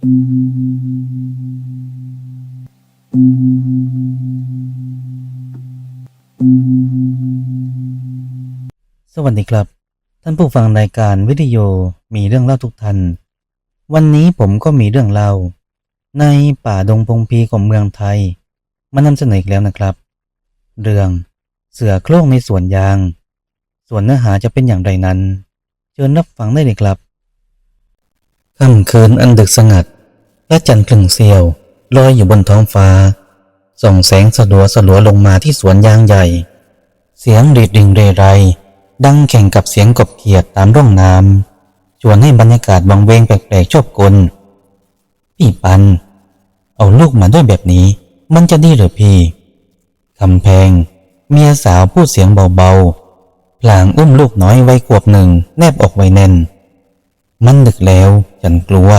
สวัสดีครับ ท่านผู้ฟังรายการวิทยุมีเรื่องเล่าทุกท่าน วันนี้ผมก็มีเรื่องเล่า ในป่าดงพงพีของเมืองไทย มานำเสนออีกแล้วนะครับ เรื่องเสือโคร่งในสวนยาง ส่วนเนื้อหาจะเป็นอย่างไรนั้น เชิญรับฟังได้เลยครับ ค่ำคืนอันดึกสงัด พระจันทร์ครึ่งเสียวลอยอยู่บนท้องฟ้า ส่องแสงสลัวสลัวลงมาที่สวนยางใหญ่ เสียงรีดริงเรไร ดังแข่งกับเสียงกบเขียดตามร่องน้ำชวนให้บรรยากาศวังเวงแปลกๆชอบกล พี่ปัน เอาลูกมาด้วยแบบนี้ มันจะดีหรือพี่คำแพง เมียสาวพูดเสียงเบาๆพลางอุ้มลูกน้อยไว้ขวบหนึ่งแนบอกไว้แน่น มันดึกแล้ว ฉันกลัว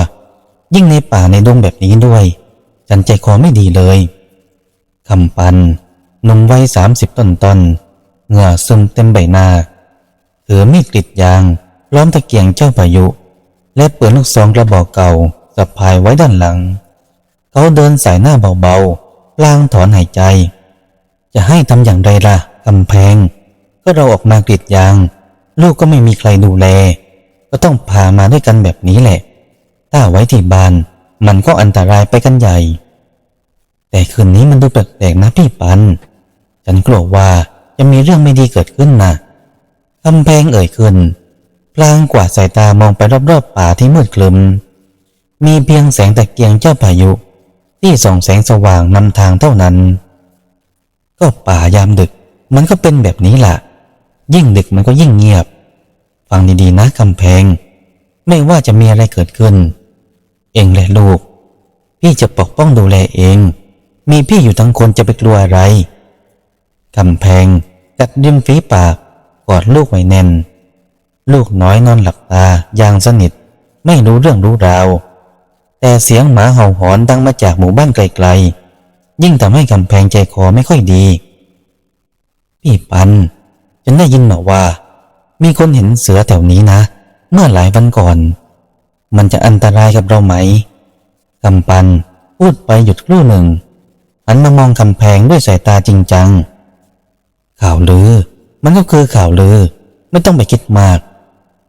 ยิ่งในป่าในดงแบบนี้ด้วย ฉันใจคอไม่ดีเลยคำปันหนุ่มวัยสามสิบต้นต้นเหงื่อซึมเต็มใบหน้าถือมีดกรีดยางล้อมตะเกียงเจ้าพายุ และเปืนลูกซองกระบอกเก่าสะพายไว้ด้านหลัง เขาเดินสายหน้าเบาๆพลางถอนหายใจ จะให้ทำอย่างไรล่ะกำแพง ก็เราออกมากรีดยาง ลูกก็ไม่มีใครดูแล ก็ต้องพามาด้วยกันแบบนี้แหละ ถ้าไว้ที่บ้านมันก็อันตรายไปกันใหญ่ แต่คืนนี้มันดูแปลกๆนะพี่ปัน ฉันกลัวว่าจะมีเรื่องไม่ดีเกิดขึ้นนะกำแพงเอ่ยขึ้นพลางกวาดสายตามองไปรอบๆป่าที่มืดคลึม มีเพียงแสงตะเกียงเจ้าพายุ ที่ส่องแสงสว่างนำทางเท่านั้น ก็ป่ายามดึก มันก็เป็นแบบนี้ล่ะ ยิ่งดึกมันก็ยิ่งเงียบ ฟังดีๆนะกำแพง ไม่ว่าจะมีอะไรเกิดขึ้น เองและลูก พี่จะปกป้องดูแลเอง มีพี่อยู่ทั้งคนจะไปกลัวอะไรกำแพง กัดริมฝีปากกอดลูกไว้แน่น ลูกน้อยนอนหลับตาอย่างสนิท ไม่รู้เรื่องรู้ราว แต่เสียงหมาเห่าหอนดังมาจากหมู่บ้านไกลๆ ยิ่งทำให้กำแพงใจคอไม่ค่อยดี พี่ปัน ฉันได้ยินมาว่า มีคนเห็นเสือแถวนี้นะ เมื่อหลายวันก่อน มันจะอันตรายกับเราไหมกำปันพูดไปหยุดครู่หนึ่งหันมามองกำแพงด้วยสายตาจริงจัง ข่าวลือ มันก็คือข่าวลือ ไม่ต้องไปคิดมาก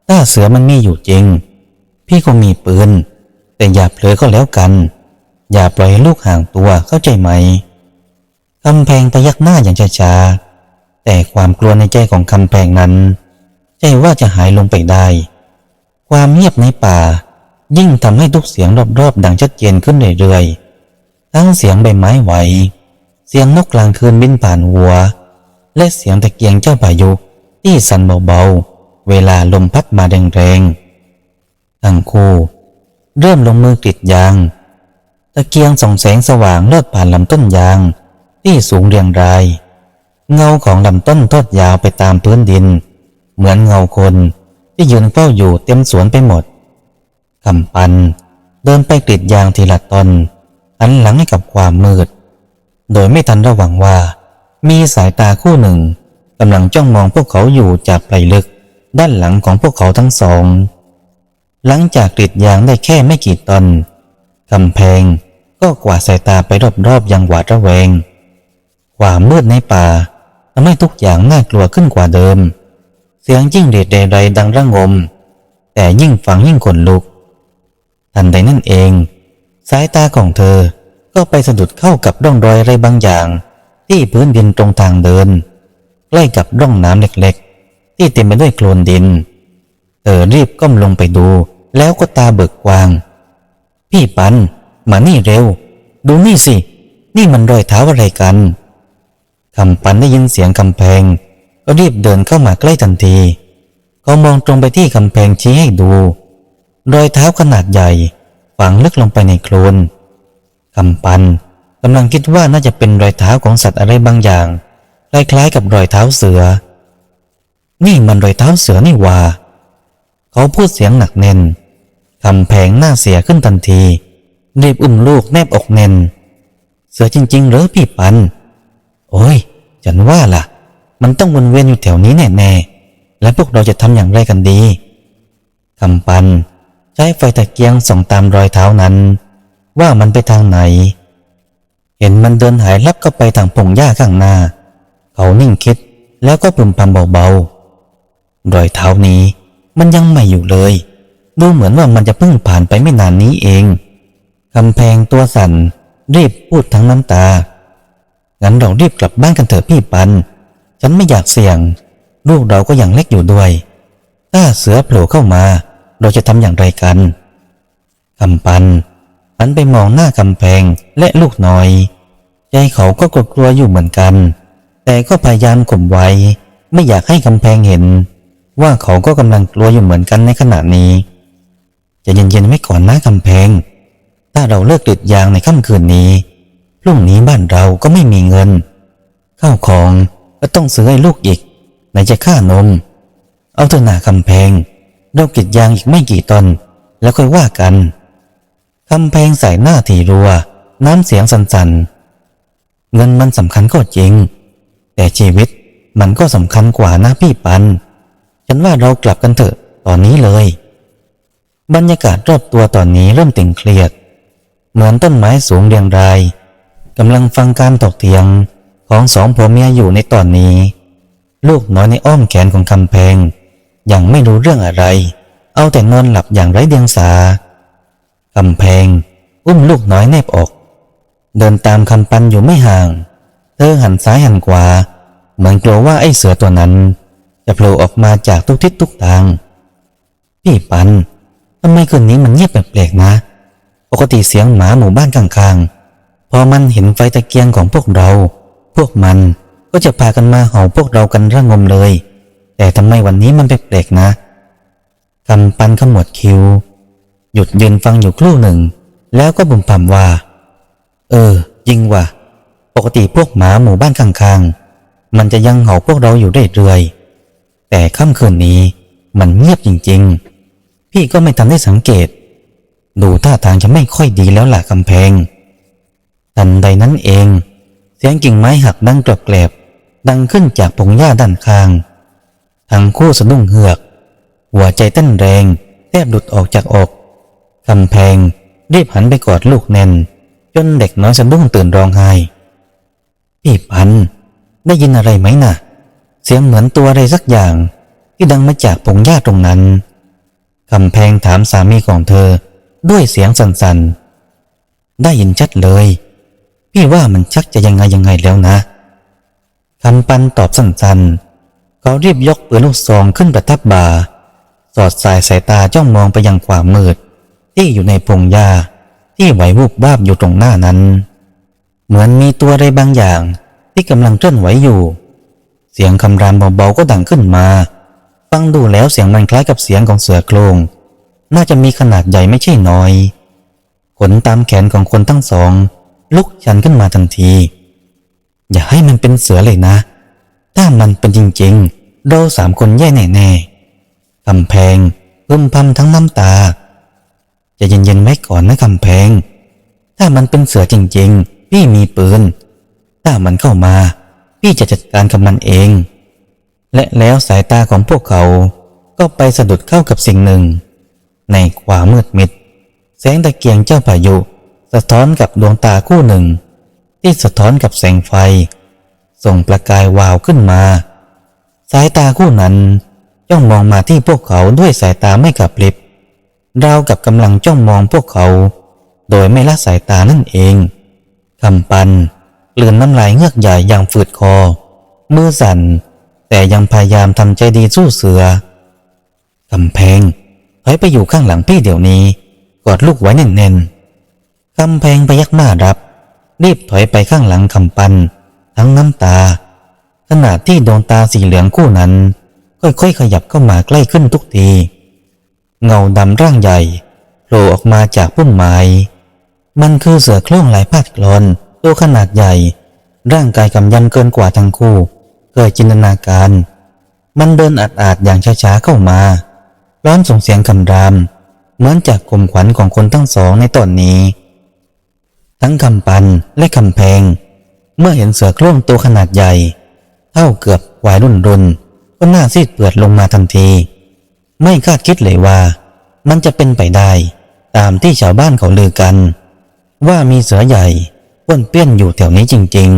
ถ้าเสือมันมีอยู่จริง พี่ก็มีปืน แต่อย่าเผลอก็แล้วกัน อย่าปล่อยให้ลูกห่างตัวเข้าใจไหมคำแพงพยักหน้าอย่างช้าๆแต่ความกลัวในใจของคำแพงนั้น ใจว่าจะหายลงไปได้ ความเงียบในป่า ยิ่งทำให้ทุกเสียงรอบๆดังชัดเจนขึ้นเรื่อยๆ ทั้งเสียงใบไม้ไหว เสียงนกกลางคืนบินผ่านหัว และเสียงตะเกียงเจ้าพายุที่สั่นเบาๆ เวลาลมพัดมาแรงๆ ทั้งคู่เริ่มลงมือกรีดยาง ตะเกียงส่องแสงสว่างลอดผ่านลำต้นยาง ที่สูงเรียงราย เงาของลำต้นทอดยาวไปตามพื้นดิน เหมือนเงาคนที่ยืนเฝ้าอยู่เต็มสวนไปหมดคำปันเดินไปกรีดยางทีละตนหันหลังให้กับความมืด โดยไม่ทันระวังว่า มีสายตาคู่หนึ่งกำลังจ้องมองพวกเขาอยู่จากไกลลึก ด้านหลังของพวกเขาทั้งสอง หลังจากกรีดยางได้แค่ไม่กี่ตนกำแพงก็กวาดสายตาไปรอบๆอย่างหวาดระแวง ความมืดในป่าทำให้ทุกอย่างน่ากลัวขึ้นกว่าเดิม เสียงจิ้งหรีดเดไรดังระงม แต่ยิ่งฟังยิ่งขนลุก ทันใดนั่นเอง สายตาของเธอก็ไปสะดุดเข้ากับร่องรอยอะไรบางอย่าง ที่พื้นดินตรงทางเดิน ใกล้กับร่องน้ำเล็กๆ ที่เต็มไปด้วยโคลนดิน เธอรีบก้มลงไปดู แล้วก็ตาเบิกกว้าง พี่ปัน มานี่เร็ว ดูนี่สิ นี่มันรอยเท้าอะไรกันคำปันได้ยินเสียงกำแพง รีบเดินเข้ามาใกล้ทันที เขามองตรงไปที่กำแพงชี้ให้ดู รอยเท้าขนาดใหญ่ฝังลึกลงไปในโคลนกำปันกำลังคิดว่าน่าจะเป็นรอยเท้าของสัตว์อะไรบางอย่างคล้ายๆกับรอยเท้าเสือ นี่มันรอยเท้าเสือนี่ว่า เขาพูดเสียงหนักแน่นคำแพงหน้าเสียขึ้นทันที รีบอุ้มลูกแนบอกแน่น เสือจริงๆหรือพี่ปัน โอ้ย ฉันว่าล่ะ มันต้องวนเวียนอยู่แถวนี้แน่ๆ และพวกเราจะทำอย่างไรกันดีคำปันใช้ไฟตะเกียงส่องตามรอยเท้านั้น ว่ามันไปทางไหน เห็นมันเดินหายลับเข้าไปทางพงหญ้าข้างหน้า เขานิ่งคิดแล้วก็ปลุมพำเบาๆ รอยเท้านี้มันยังไม่อยู่เลย ดูเหมือนว่ามันจะเพิ่งผ่านไปไม่นานนี้เองกำแพงตัวสั่นรีบพูดทั้งน้ำตา งั้นเรารีบกลับบ้านกันเถอะพี่ปัน ฉันไม่อยากเสี่ยง ลูกเราก็ยังเล็กอยู่ด้วย ถ้าเสือโผล่เข้ามา เราจะทำอย่างไรกันคำปันหันไปมองหน้ากำแพงและลูกน้อย ใจเขาก็กลัวอยู่เหมือนกัน แต่ก็พยายามข่มไว้ ไม่อยากให้กำแพงเห็น ว่าเขาก็กำลังกลัวอยู่เหมือนกันในขณะนี้จะเย็นๆไว้ก่อนนะกำแพง ถ้าเราเลิกกรีดยางในค่ำคืนนี้พรุ่งนี้บ้านเราก็ไม่มีเงินข้าวของ ก็ต้องซื้อให้ลูกอีกไหนจะค่านม เอาเถอะหนาคำแพงเรากรีดยางอีกไม่กี่ตนแล้วค่อยว่ากันคำแพงใส่หน้าทีรัว น้ำเสียงสั่นๆ เงินมันสำคัญก็จริง แต่ชีวิตมันก็สำคัญกว่านะพี่ปัน ฉันว่าเรากลับกันเถอะตอนนี้เลย บรรยากาศรอบตัวตอนนี้เริ่มตึงเครียด เหมือนต้นไม้สูงเรียงรายกำลังฟังการตกเถียง ของสองผัวเมียอยู่ในตอนนี้ ลูกน้อยในอ้อมแขนของคำแพง ยังไม่รู้เรื่องอะไร เอาแต่นอนหลับอย่างไร้เดียงสาคำแพง อุ้มลูกน้อยแนบอก เดินตามคำปันอยู่ไม่ห่าง เธอหันซ้ายหันขวา เหมือนกลัวว่าไอ้เสือตัวนั้น จะโผล่ออกมาจากทุกทิศทุกทาง พี่ปันทำไมคืนนี้มันเงียบแปลกๆนะ ปกติเสียงหมาหมู่บ้านข้างๆ พอมันเห็นไฟตะเกียงของพวกเรา พวกมันก็จะพากันมาเห่าพวกเรากันระงมเลย แต่ทำไมวันนี้มันแปลกๆนะคำปันขมวดคิ้วหยุดยืนฟังอยู่ครู่หนึ่ง แล้วก็บ่มพำว่า เออจริงว่ะ ปกติพวกหมาหมู่บ้านข้างๆ มันจะยังเห่าพวกเราอยู่เรื่อยๆแต่ค่ำคืนนี้มันเงียบจริงๆ พี่ก็ไม่ทันได้สังเกต ดูท่าทางจะไม่ค่อยดีแล้วล่ะกำแพง ทันใดนั้นเอง สียงกิ่งไม้หักดังกรอบแกรบดังขึ้นจากพงหญ้าด้านข้าง ทั้งคู่สะดุ้งเหือก หัวใจเต้นแรงแทบหลุดออกจากอกกำแพงรีบหันไปกอดลูกแน่น จนเด็กน้อยสะดุ้งตื่นร้องไห้พี่พันได้ยินอะไรไหมน่ะ เสียงเหมือนตัวอะไรสักอย่าง ที่ดังมาจากพงหญ้าตรงนั้นคำแพงถามสามีของเธอด้วยเสียงสั่นๆ ได้ยินชัดเลย พี่ว่ามันชักจะยังไงยังไงแล้วนะคำปันตอบสั้นๆ เขารีบยกปืนลูกซองขึ้นประทับบ่า สอดสายสายตาจ้องมองไปยังขวามืด ที่อยู่ในพงหญ้าที่ไหววูบวาบอยู่ตรงหน้านั้น เหมือนมีตัวอะไรบางอย่างที่กำลังเคลื่อนไหวอยู่ เสียงคำรามเบาๆก็ดังขึ้นมา ฟังดูแล้วเสียงมันคล้ายกับเสียงของเสือโครง น่าจะมีขนาดใหญ่ไม่ใช่น้อย ขนตามแขนของคนทั้งสอง ลุกชันขึ้นมาทันที อย่าให้มันเป็นเสือเลยนะ ถ้ามันเป็นจริงๆ เราสามคนแย่แน่ๆกำแพงพึมพำทั้งน้ำตาจะเย็นๆไว้ก่อนนะกำแพง ถ้ามันเป็นเสือจริงๆ พี่มีปืน ถ้ามันเข้ามา พี่จะจัดการกับมันเอง และแล้วสายตาของพวกเขาก็ไปสะดุดเข้ากับสิ่งหนึ่ง ในขวามืดมิดแสงตะเกียงเจ้าพายุ สะท้อนกับดวงตาคู่หนึ่ง ที่สะท้อนกับแสงไฟ ส่งประกายวาวขึ้นมา สายตาคู่นั้นจ้องมองมาที่พวกเขาด้วยสายตาไม่กระพริบราวกับกำลังจ้องมองพวกเขา โดยไม่ละสายตานั่นเองคำปันกลืนน้ำลายเงือกใหญ่อย่างฝืดคอ มือสั่น แต่ยังพยายามทำใจดีสู้เสือกำแพงถอยไปอยู่ข้างหลังพี่เดี๋ยวนี้ กอดลูกไว้แน่นๆ กำแพงไปยักหน้ารับ รีบถอยไปข้างหลังคำปัน ทั้งน้ำตา ขณะที่ดวงตาสีเหลืองคู่นั้น ค่อยๆขยับเข้ามาใกล้ขึ้นทุกที เงาดำร่างใหญ่โผล่ออกมาจากพุ่มไม้มันคือเสือโคร่งหลายพาดกลอนตัวขนาดใหญ่ ร่างกายกำยำเกินกว่าทั้งคู่ เคยจินตนาการ มันเดินอาดๆอย่างช้าๆเข้ามาร้อนส่งเสียงคำราม เหมือนจากกลมขวัญของคนทั้งสองในตอนนี้ ทั้งคำปันและคำแพง เมื่อเห็นเสือโคร่งตัวขนาดใหญ่ เท่าเกือบวายรุ่นรุนก็หน้าซีดเปือดลงมาทันที ไม่คาดคิดเลยว่า มันจะเป็นไปได้ ตามที่ชาวบ้านเขาลือกัน ว่ามีเสือใหญ่ป้วนเปี้ยนอยู่แถวนี้จริง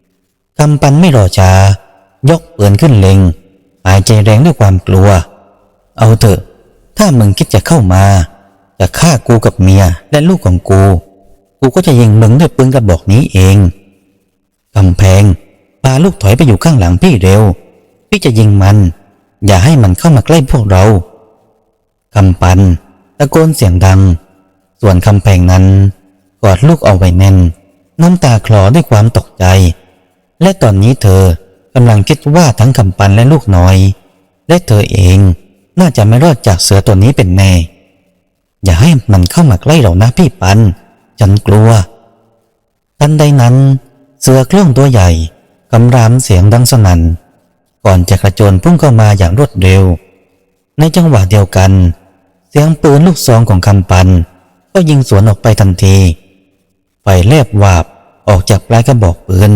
ๆกำปันไม่รอช้ายกปืนขึ้นเล็ง หายใจแรงด้วยความกลัว เอาเถอะ ถ้ามึงคิดจะเข้ามา จะฆ่ากูกับเมียและลูกของกู กูก็จะยิงมึงด้วยปืนกระบอกนี้เองกำแพงพาลูกถอยไปอยู่ข้างหลังพี่เร็ว พี่จะยิงมัน อย่าให้มันเข้ามาใกล้พวกเราคำปันตะโกนเสียงดัง ส่วนคำแพงนั้น กอดลูกเอาไว้แน่น น้ำตาคลอด้วยความตกใจ และตอนนี้เธอกำลังคิดว่าทั้งคำปันและลูกน้อย และเธอเองน่าจะไม่รอดจากเสือตัวนี้เป็นแน่ อย่าให้มันเข้ามาใกล้เรานะพี่ปัน ฉันกลัว ทันใดนั้น เสือเครื่องตัวใหญ่กำรามเสียงดังสนั่น ก่อนจะกระโจนพุ่งเข้ามาอย่างรวดเร็ว ในจังหวะเดียวกัน เสียงปืนลูกซองของคำปัน ก็ยิงสวนออกไปทันที ไฟแลบวาบออกจากปลายกระบอกปืน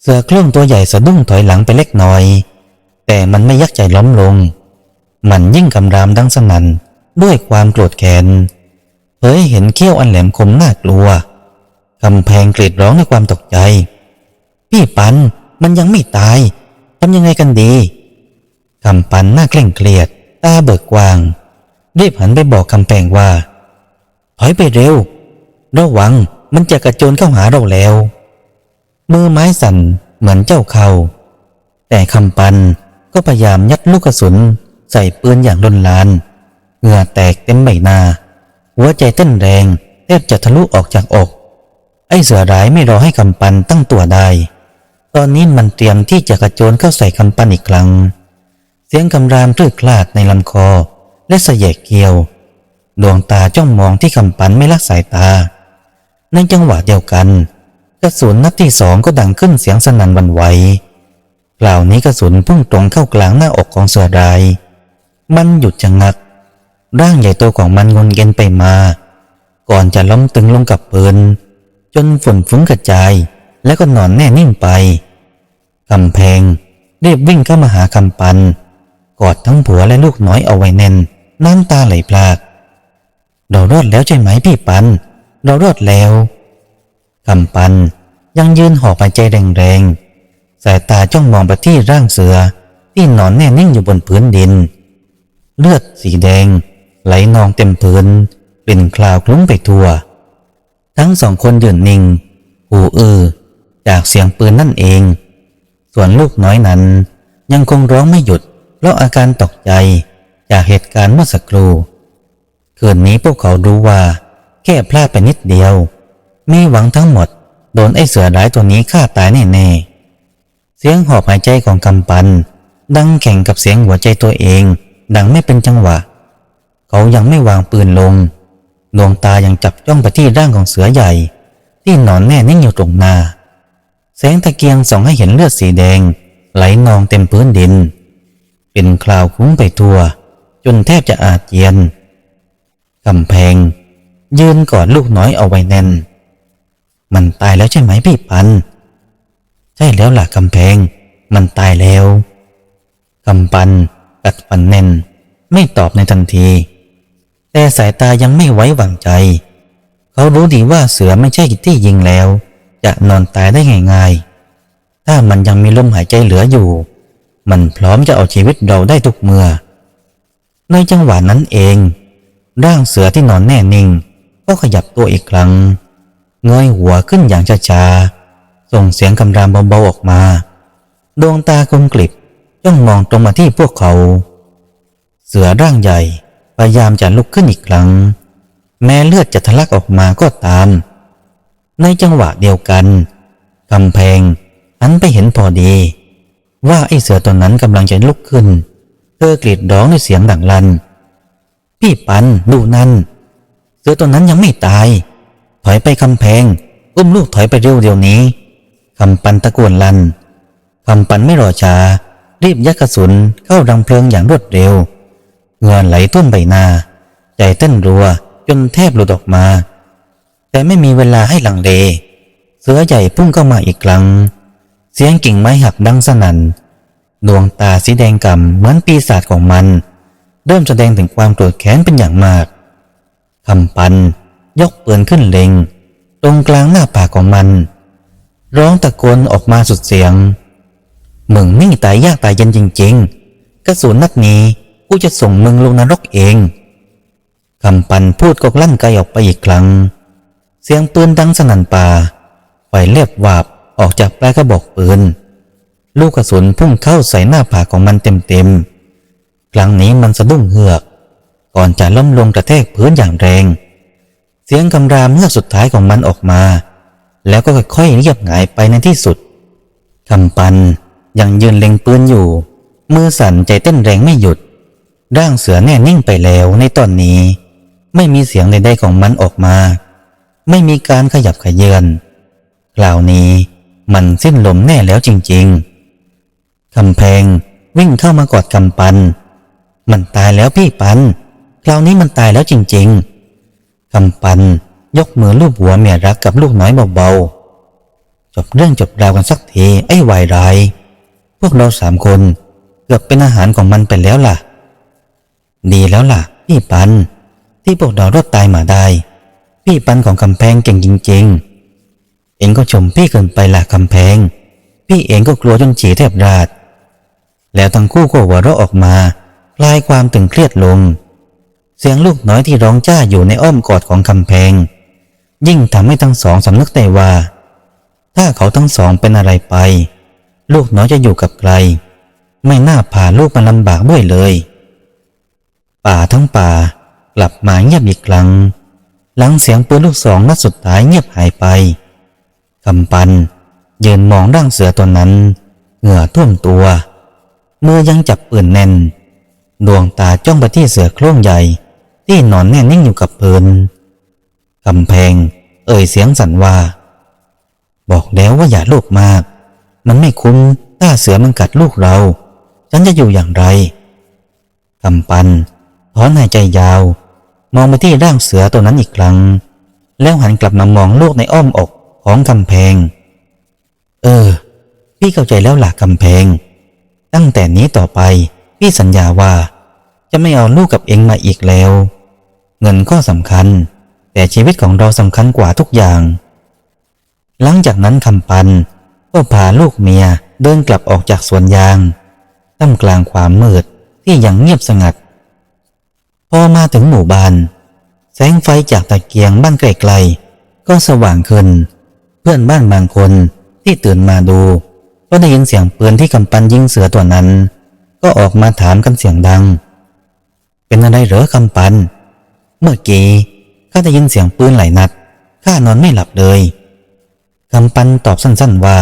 เสือเครื่องตัวใหญ่สะดุ้งถอยหลังไปเล็กน้อย แต่มันไม่ยักใจล้มลง มันยิ่งกำรามดังสนั่นด้วยความโกรธแค้น ยเห็นเขี้ยวอันแหลมคมน่ากลัวกำแพงกรีดร้องด้วยความตกใจ พี่ปันมันยังไม่ตายทำยังไงกันดีคำปันหน้าเคร่งเครียด ตาเบิกกวางรีบหันไปบอกคำแพงว่า ถอยไปเร็ว ระวังมันจะกระโจนเข้าหาเราแล้ว มือไม้สั่นเหมือนเจ้าเขา แต่คำปันก็พยายามยัดลูกกระสุน ใส่ปืนอย่างรุนแรงเหงื่อแตกเต็มใบหน้า หัวใจเต้นแรงแทบจะทะลุออกจากอก ไอ้เสือร้ายไม่รอให้คำปันตั้งตัวได้ ตอนนี้มันเตรียมที่จะกระโจนเข้าใส่คำปันอีกครั้ง เสียงคำรามคลืดคลาดในลำคอและเสยกเกียว ดวงตาจ้องมองที่คำปันไม่ละสายตา ในจังหวะเดียวกันกระสุนนัดที่สองก็ดังขึ้นเสียงสนั่นวันไหวคราวนี้กระสุนพุ่งตรงเข้ากลางหน้าอกของเสือร้าย มันหยุดชะงัก ร่างใหญ่โตของมันงนเงินไปมา ก่อนจะล้มตึงลงกับปืนจนฝุ่นฟุ้งกระจาย แล้วก็นอนแน่นิ่งไปกำแพงรีบวิ่งเข้ามาหาคำปัน กอดทั้งผัวและลูกน้อยเอาไว้แน่น น้ำตาไหลพรากเรารอดแล้วใช่ไหมพี่ปัน เรารอดแล้วคำปันยังยืนหอบหายใจแรงๆ สายตาจ้องมองไปที่ร่างเสือที่นอนแน่นิ่งอยู่บนพื้นดิน เลือดสีแดง ไหลนองเต็มพื้นเป็นคลาวคลุ้งไปทั่ว ทั้งสองคนยืนนิ่งหูอื้อจากเสียงปืนนั่นเอง ส่วนลูกน้อยนั้น ยังคงร้องไม่หยุด เพราะอาการตกใจจากเหตุการณ์เมื่อสักครู่คืนนี้พวกเขารู้ว่า แค่พลาดไปนิดเดียว ไมีหวังทั้งหมด โดนไอ้เสือร้ายตัวนี้ฆ่าตายแน่ๆเสียงหอบหายใจของกำปัน ดังแข่งกับเสียงหัวใจตัวเอง ดังไม่เป็นจังหวะ เขายังไม่วางปืนลงดวงตายังจับจ้องไปที่ร่างของเสือใหญ่ ที่นอนแน่นิ่งอยู่ตรงหน้าแสงตะเกียงส่องให้เห็นเลือดสีแดง ไหลนองเต็มพื้นดิน เป็นคลาวคลุ้งไปทั่ว จนแทบจะอาเจียนกำแพง ยืนกอดลูกน้อยเอาไว้แน่น มันตายแล้วใช่ไหมพี่ปัน ใช่แล้วล่ะกำแพง มันตายแล้วกำปันกัดฟันแน่น ไม่ตอบในทันที แต่สายตายังไม่ไว้วางใจ เขารู้ดีว่าเสือไม่ใช่ที่ยิงแล้ว จะนอนตายได้ง่ายๆ ถ้ามันยังมีลมหายใจเหลืออยู่ มันพร้อมจะเอาชีวิตเราได้ทุกเมื่อ ในจังหวะนั้นเอง ร่างเสือที่นอนแน่นิ่ง ก็ขยับตัวอีกครั้งเงยหัวขึ้นอย่างช้าๆ ส่งเสียงคำรามเบาๆออกมา ดวงตาคมกลิบจ้องมองตรงมาที่พวกเขา เสือร่างใหญ่ พยายามจะลุกขึ้นอีกครั้ง แม้เลือดจะทะลักออกมาก็ตาม ในจังหวะเดียวกันกำแพงหันไปเห็นพอดี ว่าไอ้เสือตัวนั้นกำลังจะลุกขึ้น เธอกรีดร้องด้วยเสียงดังลัน พี่ปันดูนั่น เสือตัวนั้นยังไม่ตาย ถอยไปคำแพงอุ้มลูกถอยไปเร็วเดี๋ยวนี้คำปันตะโกนลันคำปันไม่รอช้ารีบยัดกระสุนเข้ารังเพลิงอย่างรวดเร็ว เงื่อไหลท่วมใบหน้า ใจเต้นรัวจนแทบหลุดออกมา แต่ไม่มีเวลาให้หลังเลเสือใหญ่พุ่งเข้ามาอีกครั้ง เสียงกิ่งไม้หักดังสนั่นดวงตาสีแดงก่ำเหมือนปีศาจของมัน เริ่มแสดงถึงความโกรธแค้นเป็นอย่างมากคำปัน ยกปืนขึ้นเล็ง ตรงกลางหน้าผากของมัน ร้องตะโกนออกมาสุดเสียงมึงนี่ตายยากตายเย็นจริง ๆ กระสุนนัดนี้ กูจะส่งมึงลงนรกเองคำปันพูดก็ลั่นไกลออกไปอีกครั้ง เสียงปืนดังสนั่นป่าไฟเล็บวาบออกจากปลายกระบอกปืน ลูกกระสุนพุ่งเข้าใส่หน้าผากของมันเต็มๆ ครั้งนี้มันสะดุ้งเหือก ก่อนจะล้มลงกระแทกพื้นอย่างแรง เสียงคำรามเมื่อสุดท้ายของมันออกมา แล้วก็ค่อยๆเงียบหายไปในที่สุดคำปันยังยืนเล็งปืนอยู่ มือสั่นใจเต้นแรงไม่หยุด ร่างเสือแน่นิ่งไปแล้วในตอนนี้ ไม่มีเสียงใดๆของมันออกมา ไม่มีการขยับขยื่นคราวนี้มันสิ้นลมแน่แล้วจริงๆคำแพงวิ่งเข้ามากอดคำปัน มันตายแล้วพี่ปัน คราวนี้มันตายแล้วจริงๆคำปันยกมือลูบหัวเมียรักกับลูกน้อยเบาๆ จบเรื่องจบราวกันสักทีไอ้วายร้าย พวกเราสามคนเกือบเป็นอาหารของมันไปแล้วล่ะ ดีแล้วล่ะ พี่ปัน ที่พวกเรารอดตายมาได้ พี่ปันของคำแพงเก่งจริง ๆ เองก็ชมพี่เกินไปล่ะคำแพง พี่เองก็กลัวจนฉี่แทบราด แล้วทั้งคู่ก็หัวเราะออกมาคลายความตึงเครียดลง เสียงลูกน้อยที่ร้องจ้าอยู่ในอ้อมกอดของคำแพง ยิ่งทำให้ทั้งสองสำนึกได้ว่า ถ้าเขาทั้งสองเป็นอะไรไป ลูกน้อยจะอยู่กับใคร ไม่น่าพาลูกมาลำบากด้วยเลย ป่าทั้งป่า กลับมาเงียบอีกครั้ง หลังเสียงปืนลูกสองนัดสุดท้ายเงียบหายไปกำปันยืนมองร่างเสือตัวนั้น เหงื่อท่วมตัว มือยังจับปืนแน่น ดวงตาจ้องไปที่เสือโคร่งใหญ่ ที่นอนแน่นิ่งอยู่กับพื้นกำแพง เอ่ยเสียงสั่นว่า บอกแล้วว่าอย่าโลภมาก มันไม่คุ้มถ้าเสือมันกัดลูกเรา ฉันจะอยู่อย่างไรกำปัน ถอนหายใจยาว มองไปที่ร่างเสือตัวนั้นอีกครั้ง แล้วหันกลับมามองลูกในอ้อมอกของกำแพง เออ พี่เข้าใจแล้วหลักกำแพง ตั้งแต่นี้ต่อไป พี่สัญญาว่า จะไม่เอาลูกกับเองมาอีกแล้ว เงินก็สำคัญ แต่ชีวิตของเราสำคัญกว่าทุกอย่าง หลังจากนั้นคำปันก็พาลูกเมียเดินกลับออกจากสวนยางท่ามกลางความมืดที่ยังเงียบสงัด อมาถึงหมู่บ้าน แสงไฟจากตะเกียงบ้านไกลๆก็สว่างขึ้น เพื่อนบ้านบางคนที่ตื่นมาดู ก็ได้ยินเสียงปืนที่กำปันยิงเสือตัวนั้น ก็ออกมาถามกันเสียงดัง เป็นอะไรเหรอคำปันเมื่อกี้ข้าได้ยินเสียงปืนหลายนัดข้านอนไม่หลับเลยคำปันตอบสั้นๆว่า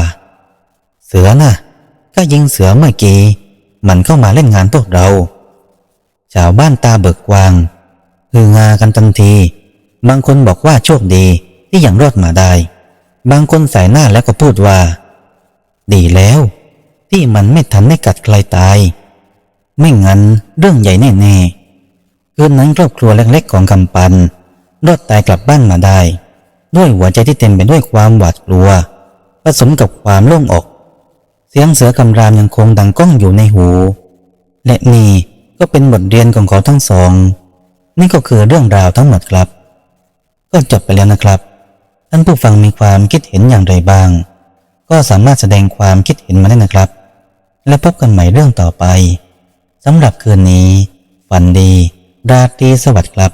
เสือน่ะข้ายิงเสือเมื่อกี้มันเข้ามาเล่นงานพวกเรา ชาวบ้านตาเบิกกวางฮืองากันทันที บางคนบอกว่าโชคดีที่ยังรอดมาได้ บางคนใส่หน้าแล้วก็พูดว่า ดีแล้ว ที่มันไม่ทันได้กัดใครตาย ไม่งั้นเรื่องใหญ่แน่ๆคืนนั้นครอบครัวเล็กๆของกำปันรอดตายกลับบ้านมาได้ ด้วยหัวใจที่เต็มไปด้วยความหวาดกลัว ผสมกับความโล่งอก เสียงเสือคำรามยังคงดังก้องอยู่ในหู และนี่ ก็เป็นบทเรียนของเขาทั้งสอง นี่ก็คือเรื่องราวทั้งหมดครับ ก็จบไปแล้วนะครับ ท่านผู้ฟังมีความคิดเห็นอย่างไรบ้าง ก็สามารถแสดงความคิดเห็นมาได้นะครับ และพบกันใหม่เรื่องต่อไปสำหรับคืนนี้ฝันดี ราตรีสวัสดิ์ครับ